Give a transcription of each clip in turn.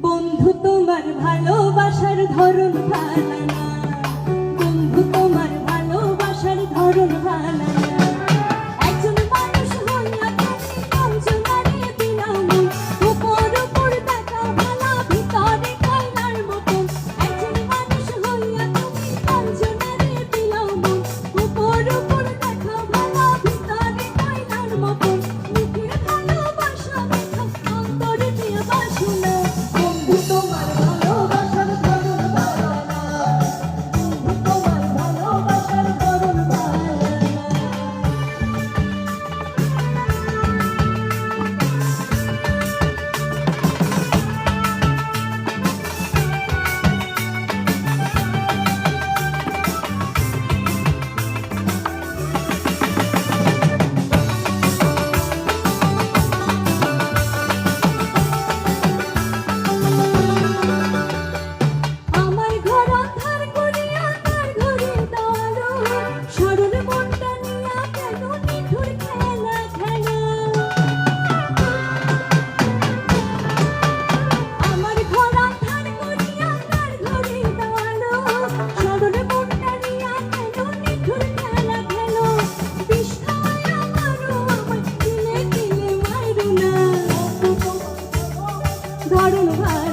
বন্ধু তোমার ভালোবাসার ধরন ভালো தொடருவார்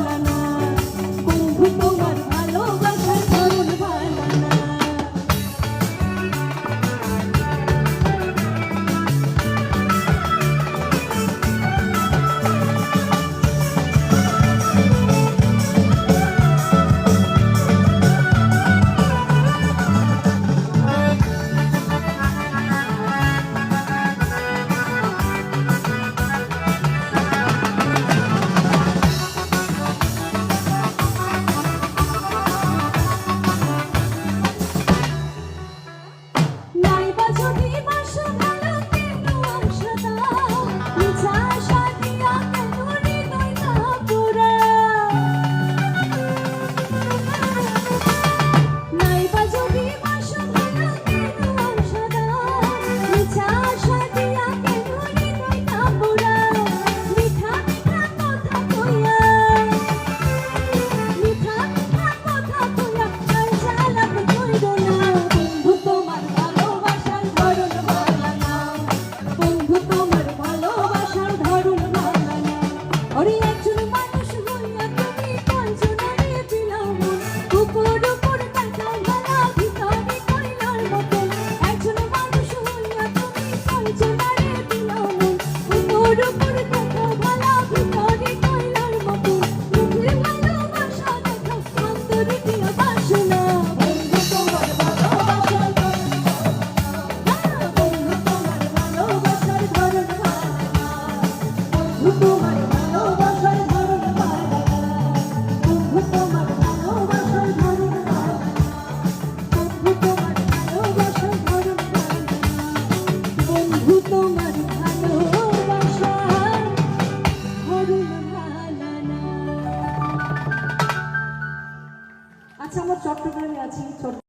어린이 চট্টগ্রামে আছি